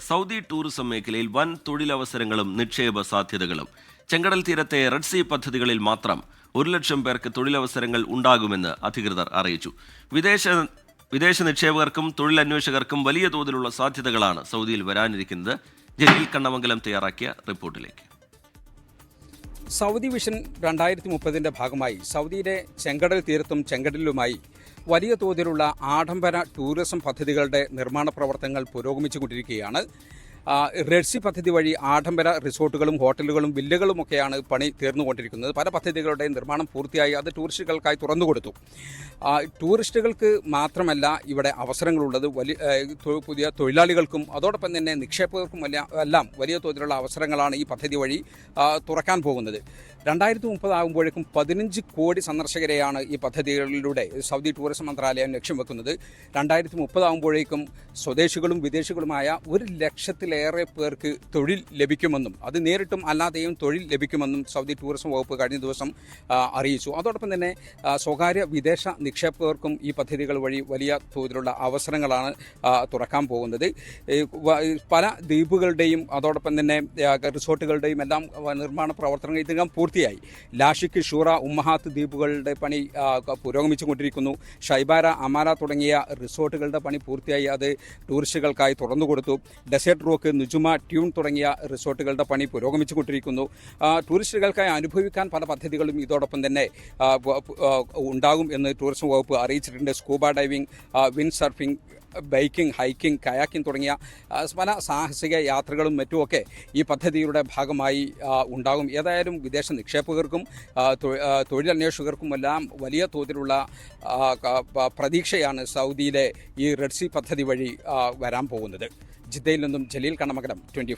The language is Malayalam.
സൗദി ടൂറിസം മേഖലയിൽ വൻ തൊഴിലവസരങ്ങളും നിക്ഷേപ സാധ്യതകളും. ചെങ്കടൽ തീരത്തെ റെഡ് സീ പദ്ധതികളിൽ മാത്രം ഒരു ലക്ഷം പേർക്ക് തൊഴിലവസരങ്ങൾ ഉണ്ടാകുമെന്ന് അധികൃതർ അറിയിച്ചു. വിദേശ വിദേശ നിക്ഷേപകർക്കും തൊഴിലന്വേഷകർക്കും വലിയ തോതിലുള്ള സാധ്യതകളാണ് സൗദിയിൽ വരാനിരിക്കുന്നത്. ജലീൽ കണ്ണമംഗലം തയ്യാറാക്കിയ റിപ്പോർട്ടിലേക്ക്. സൗദി വിഷൻ രണ്ടായിരത്തി മുപ്പതിന്റെ ഭാഗമായി സൗദിയിലെ ചെങ്കടൽ തീരത്തും ചെങ്കടലിലുമായി വലിയ തോതിലുള്ള ആഡംബര ടൂറിസം പദ്ധതികളുടെ നിർമ്മാണ പ്രവർത്തനങ്ങൾ പുരോഗമിച്ചുകൊണ്ടിരിക്കുകയാണ്. റെഡ് സി പദ്ധതി വഴി ആഡംബര റിസോർട്ടുകളും ഹോട്ടലുകളും വില്ലകളുമൊക്കെയാണ് പണി തീർന്നുകൊണ്ടിരിക്കുന്നത്. പല പദ്ധതികളുടെയും നിർമ്മാണം പൂർത്തിയായി അത് ടൂറിസ്റ്റുകൾക്കായി തുറന്നുകൊടുത്തു. ടൂറിസ്റ്റുകൾക്ക് മാത്രമല്ല ഇവിടെ അവസരങ്ങളുള്ളത്. വലിയ പുതിയ തൊഴിലാളികൾക്കും അതോടൊപ്പം തന്നെ നിക്ഷേപകർക്കും എല്ലാം വലിയ തോതിലുള്ള അവസരങ്ങളാണ് ഈ പദ്ധതി വഴി തുറക്കാൻ പോകുന്നത്. രണ്ടായിരത്തി മുപ്പതാകുമ്പോഴേക്കും പതിനഞ്ച് കോടി സന്ദർശകരെയാണ് ഈ പദ്ധതികളിലൂടെ സൗദി ടൂറിസം മന്ത്രാലയം ലക്ഷ്യം വെക്കുന്നത്. രണ്ടായിരത്തി മുപ്പതാകുമ്പോഴേക്കും സ്വദേശികളും വിദേശികളുമായ ഒരു ലക്ഷത്തിലേറെ പേർക്ക് തൊഴിൽ ലഭിക്കുമെന്നും അത് നേരിട്ടും അല്ലാതെയും തൊഴിൽ ലഭിക്കുമെന്നും സൗദി ടൂറിസം വകുപ്പ് കഴിഞ്ഞ ദിവസം അറിയിച്ചു. അതോടൊപ്പം തന്നെ സ്വകാര്യ വിദേശ നിക്ഷേപകർക്കും ഈ പദ്ധതികൾ വഴി വലിയ തോതിലുള്ള അവസരങ്ങളാണ് തുറക്കാൻ പോകുന്നത്. പല ദ്വീപുകളുടെയും അതോടൊപ്പം തന്നെ റിസോർട്ടുകളുടെയും എല്ലാം നിർമ്മാണ പ്രവർത്തനങ്ങൾ ഇതിനകം പൂർത്തിയായി. ലാഷിക്ക് ഷൂറ ഉമ്മഹാത്ത് ദ്വീപുകളുടെ പണി പുരോഗമിച്ചുകൊണ്ടിരിക്കുന്നു. ഷൈബാര അമാര തുടങ്ങിയ റിസോർട്ടുകളുടെ പണി പൂർത്തിയായി. അത് ടൂറിസ്റ്റുകൾക്കായി തുറന്നു കൊടുത്തു. ഡെസേർട്ട് റോക്ക് നുജുമ ട്യൂൺ തുടങ്ങിയ റിസോർട്ടുകളുടെ പണി പുരോഗമിച്ചുകൊണ്ടിരിക്കുന്നു. ടൂറിസ്റ്റുകൾക്കായി അനുഭവിക്കാൻ പല പദ്ധതികളും ഇതോടൊപ്പം തന്നെ ഉണ്ടാകും എന്ന് ടൂറിസം വകുപ്പ് അറിയിച്ചിട്ടുണ്ട്. Scuba diving win wind surfing biking hiking kayaking തുടങ്ങിയ പല സാഹസിക യാത്രകളും മറ്റുമൊക്കെ ഈ പദ്ധതിയുടെ ഭാഗമായി ഉണ്ടാകും. ഏതായാലും വിദേശ നിക്ഷേപകർക്കും തൊഴിലന്വേഷകർക്കും എല്ലാം വലിയ തോതിലുള്ള പ്രതീക്ഷയാണ് സൗദിയിലെ ഈ റെഡ് സി പദ്ധതി വഴി വരാൻ പോകുന്നത്. ജിദ്ദയിൽ നിന്നും ജലീൽ കണ്ണമകലം ട്വന്റി